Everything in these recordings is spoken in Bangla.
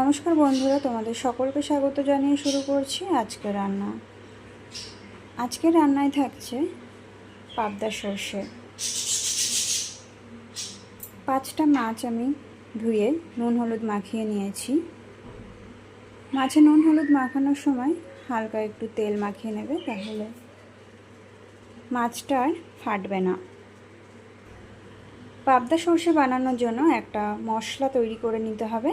নমস্কার বন্ধুরা, তোমাদের সকলকে স্বাগত জানিয়ে শুরু করছি আজকে রান্না। আজকে রান্নায় থাকছে পাবদা সর্ষে। পাঁচটা মাছ আমি ধুয়ে নুন হলুদ মাখিয়ে নিয়েছি। মাছে নুন হলুদ মাখানোর সময় হালকা একটু তেল মাখিয়ে নেবে, তাহলে মাছটা আর ফাটবে না। পাবদা সর্ষে বানানোর জন্য একটা মশলা তৈরি করে নিতে হবে।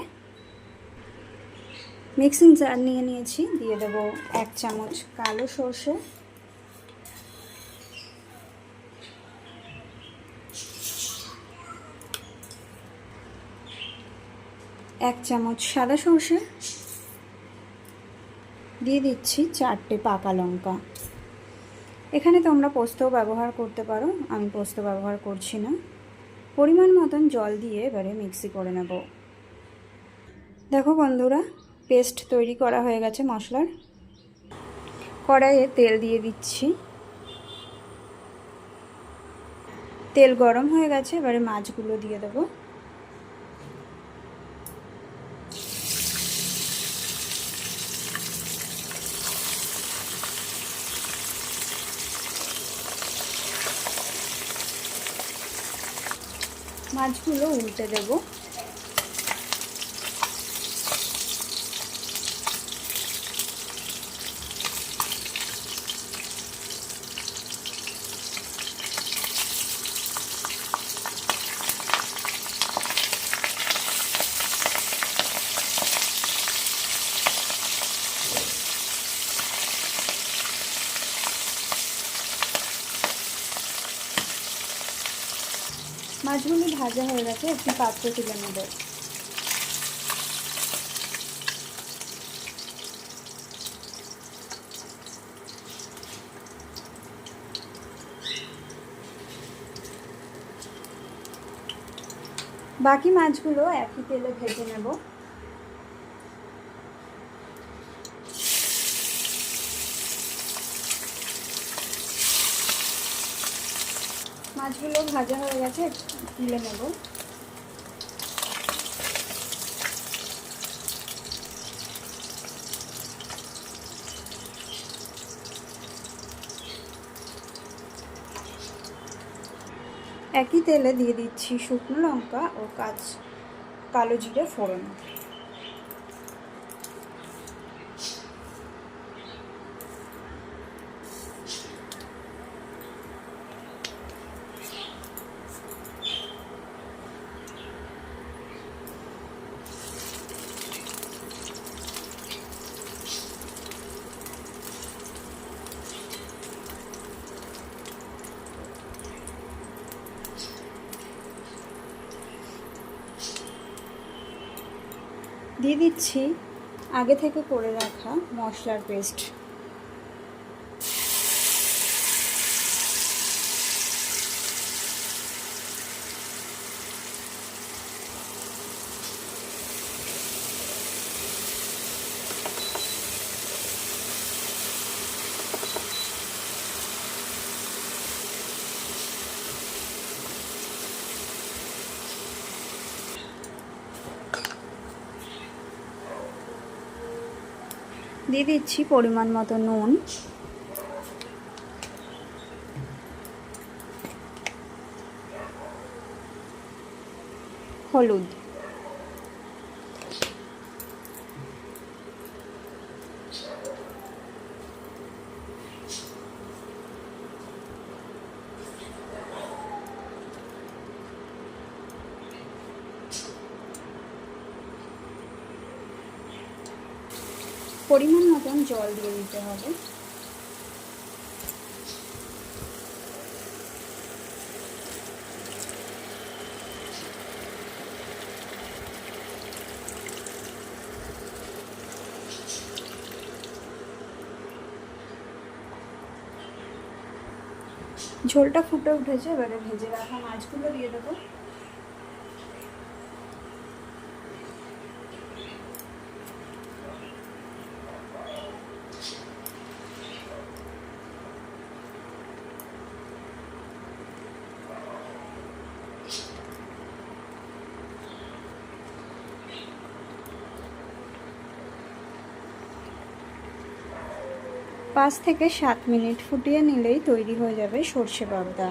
মিক্সিং জার নিয়ে নিয়েছি। দিয়ে দেব এক চামচ কালো সর্ষে। এক চামচ সাদা সর্ষে। দিয়ে দিচ্ছি চারটে পাকা লঙ্কা। এখানে তোমরা পোস্তও ব্যবহার করতে পারো, আমি পোস্ত ব্যবহার করছি না। পরিমাণ মতন জল দিয়ে এবারে মিক্সি করে নেব। দেখো বন্ধুরা পেস্ট তৈরি করা হয়ে গেছে মশলার। কড়াইয়ে তেল দিয়ে দিচ্ছি। তেল গরম হয়ে গেছে, এবারে মাছগুলো দিয়ে দেব। মাছগুলো উল্টে দেবো। মাছগুলি ভাজা হয়ে গেছে একটি পাত্র তুলে নেব। বাকি মাছগুলো একই তেলে ভেজে নেব। মাছগুলো ভাজা হয়ে গেছে, তুলে নেব। একই তেলে দিয়ে দিচ্ছি শুকনো লঙ্কা ও কাজ, কালো জিরে ফোড়ন। দিয়ে দিচ্ছি। আগে থেকে করে রাখা মশলার পেস্ট দিয়ে দিচ্ছি পরিমাণ মতো নুন। হলুদ। পরিমাণ মতন জল দিয়ে দিতে হবে। ঝোলটা ফুটে উঠেছে, এবারে ভেজে রাখা মাছগুলো দিয়ে দেবো। পাঁচ থেকে সাত মিনিট ফুটিয়ে নিলেই তৈরি হয়ে যাবে সর্ষে পাবদা।